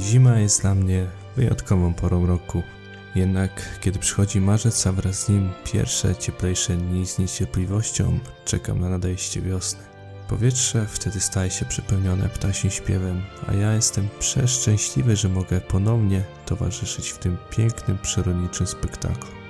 Zima jest dla mnie wyjątkową porą roku. Jednak kiedy przychodzi marzec, a wraz z nim pierwsze cieplejsze dni z niecierpliwością czekam na nadejście wiosny. Powietrze wtedy staje się przepełnione ptasim śpiewem, a ja jestem przeszczęśliwy, że mogę ponownie towarzyszyć w tym pięknym, przyrodniczym spektaklu.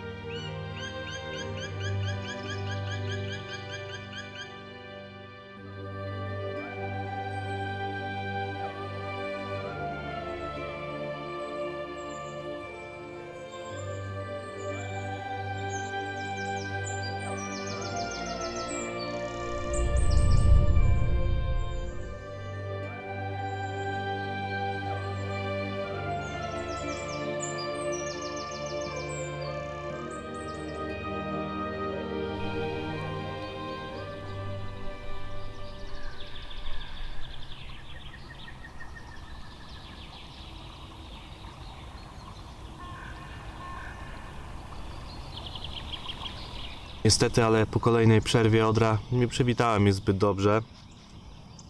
Niestety, ale po kolejnej przerwie Odra nie przywitała mnie zbyt dobrze.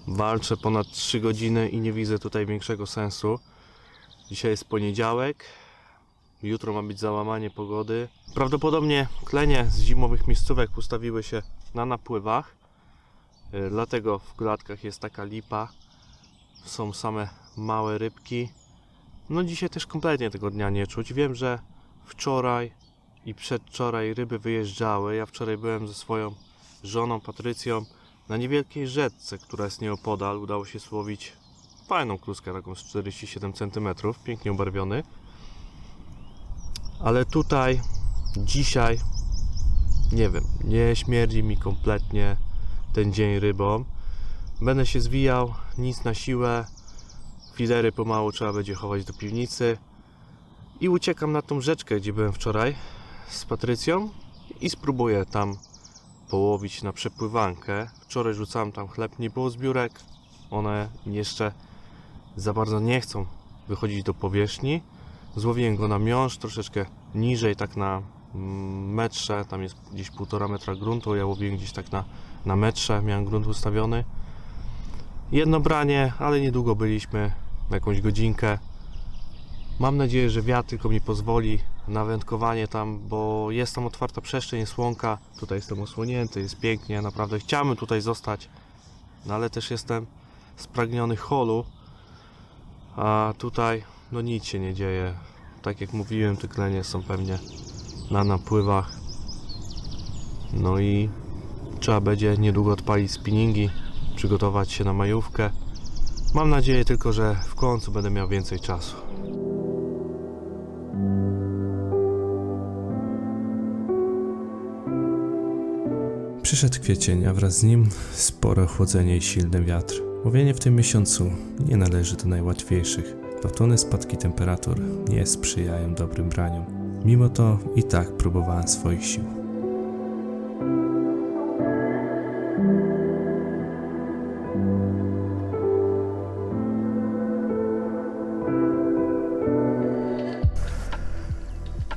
Walczę ponad 3 godziny i nie widzę tutaj większego sensu. Dzisiaj jest poniedziałek. Jutro ma być załamanie pogody. Prawdopodobnie klenie z zimowych miejscówek ustawiły się na napływach. Y, Dlatego w klatkach jest taka lipa. Są same małe rybki. No dzisiaj też kompletnie tego dnia nie czuć. Wiem, że wczoraj i przedwczoraj ryby wyjeżdżały. Ja wczoraj byłem ze swoją żoną Patrycją na niewielkiej rzece, która jest nieopodal. Udało się złowić fajną kluskę, taką z 47 cm, pięknie ubarwiony. Ale tutaj, dzisiaj, nie wiem, nie śmierdzi mi kompletnie ten dzień rybą. Będę się zwijał, nic na siłę. Filery pomału trzeba będzie chować do piwnicy. I uciekam na tą rzeczkę, gdzie byłem wczoraj z Patrycją i spróbuję tam połowić na przepływankę. Wczoraj rzucałem tam chleb, nie było zbiórek. One jeszcze za bardzo nie chcą wychodzić do powierzchni. Złowiłem go na miąższ, troszeczkę niżej, tak na mm, metrze. Tam jest gdzieś półtora metra gruntu. Ja łowiłem gdzieś tak na, na metrze, miałem grunt ustawiony. Jedno branie, ale niedługo byliśmy, jakąś godzinkę. Mam nadzieję, że wiatr tylko mi pozwoli na wędkowanie tam, bo jest tam otwarta przestrzeń, jest łąka. Tutaj jestem osłonięty, jest pięknie. Naprawdę chciałbym tutaj zostać, no ale też jestem spragniony holu. A tutaj no nic się nie dzieje. Tak jak mówiłem, te klenie są pewnie na napływach. No i trzeba będzie niedługo odpalić spinningi, przygotować się na majówkę. Mam nadzieję tylko, że w końcu będę miał więcej czasu. Przyszedł kwiecień, a wraz z nim spore chłodzenie i silny wiatr. Łowienie w tym miesiącu nie należy do najłatwiejszych. Gwałtowne spadki temperatur nie sprzyjają dobrym braniom. Mimo to i tak próbowałem swoich sił.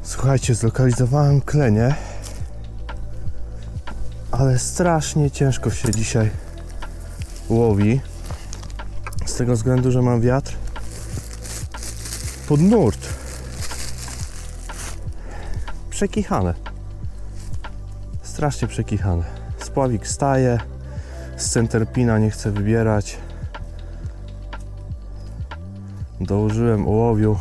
Słuchajcie, zlokalizowałem klenie, ale strasznie ciężko się dzisiaj łowi. Z tego względu, że mam wiatr pod nurt. Przekichane. Strasznie przekichane. Spławik staje, z centerpina nie chcę wybierać. Dołożyłem ołowiu.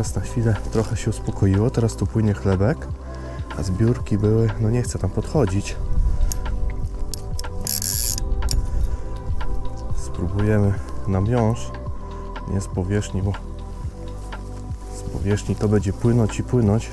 Teraz na chwilę trochę się uspokoiło, teraz tu płynie chlebek, a zbiórki były, no nie chcę tam podchodzić. Spróbujemy na miąższ, nie z powierzchni, bo z powierzchni to będzie płynąć i płynąć.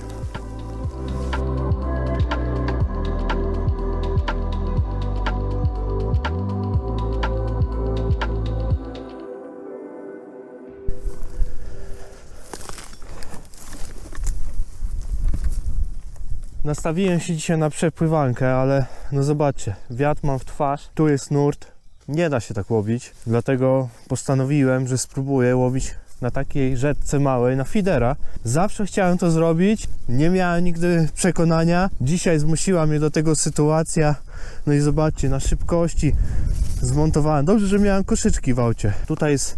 Nastawiłem się dzisiaj na przepływankę, ale no zobaczcie, wiatr mam w twarz, tu jest nurt, nie da się tak łowić, dlatego postanowiłem, że spróbuję łowić na takiej rzeczce małej, na fidera. Zawsze chciałem to zrobić, nie miałem nigdy przekonania. Dzisiaj zmusiła mnie do tego sytuacja. No i zobaczcie, na szybkości zmontowałem. Dobrze, że miałem koszyczki w aucie. Tutaj jest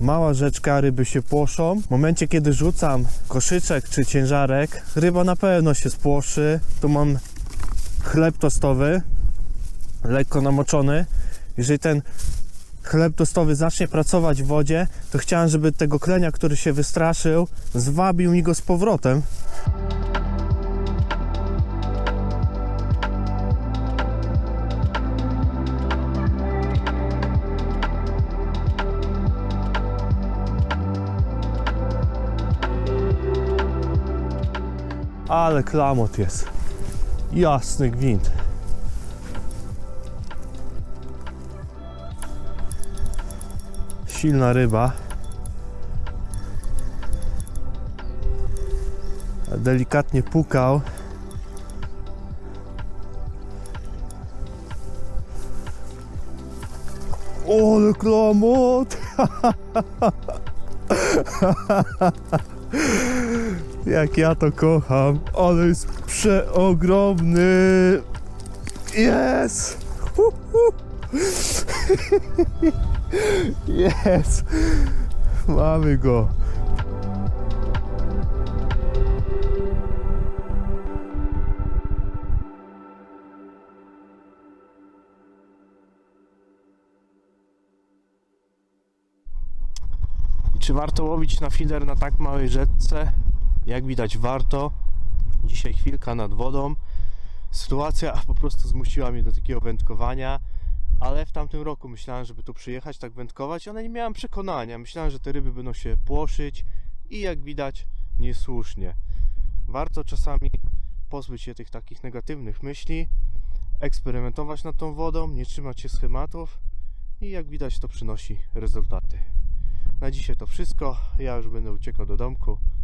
mała rzeczka, ryby się płoszą. W momencie, kiedy rzucam koszyczek czy ciężarek, ryba na pewno się spłoszy. Tu mam chleb tostowy, lekko namoczony. Jeżeli ten chleb tostowy zacznie pracować w wodzie, to chciałem, żeby tego klenia, który się wystraszył, zwabił mi go z powrotem. Ale klamot jest. Jasny gwint. Silna ryba. Delikatnie pukał. Ole klamot! Jak ja to kocham, ale jest przeogromny. Jest! Jest! Mamy go. Czy warto łowić na feeder na tak małej rzeczce? Jak widać warto. Dzisiaj chwilka nad wodą. Sytuacja po prostu zmusiła mnie do takiego wędkowania, ale w tamtym roku myślałem, żeby tu przyjechać, tak wędkować, ale nie miałem przekonania. Myślałem, że te ryby będą się płoszyć i jak widać niesłusznie. Warto czasami pozbyć się tych takich negatywnych myśli, eksperymentować nad tą wodą, nie trzymać się schematów i jak widać to przynosi rezultaty. Na dzisiaj to wszystko. Ja już będę uciekał do domku.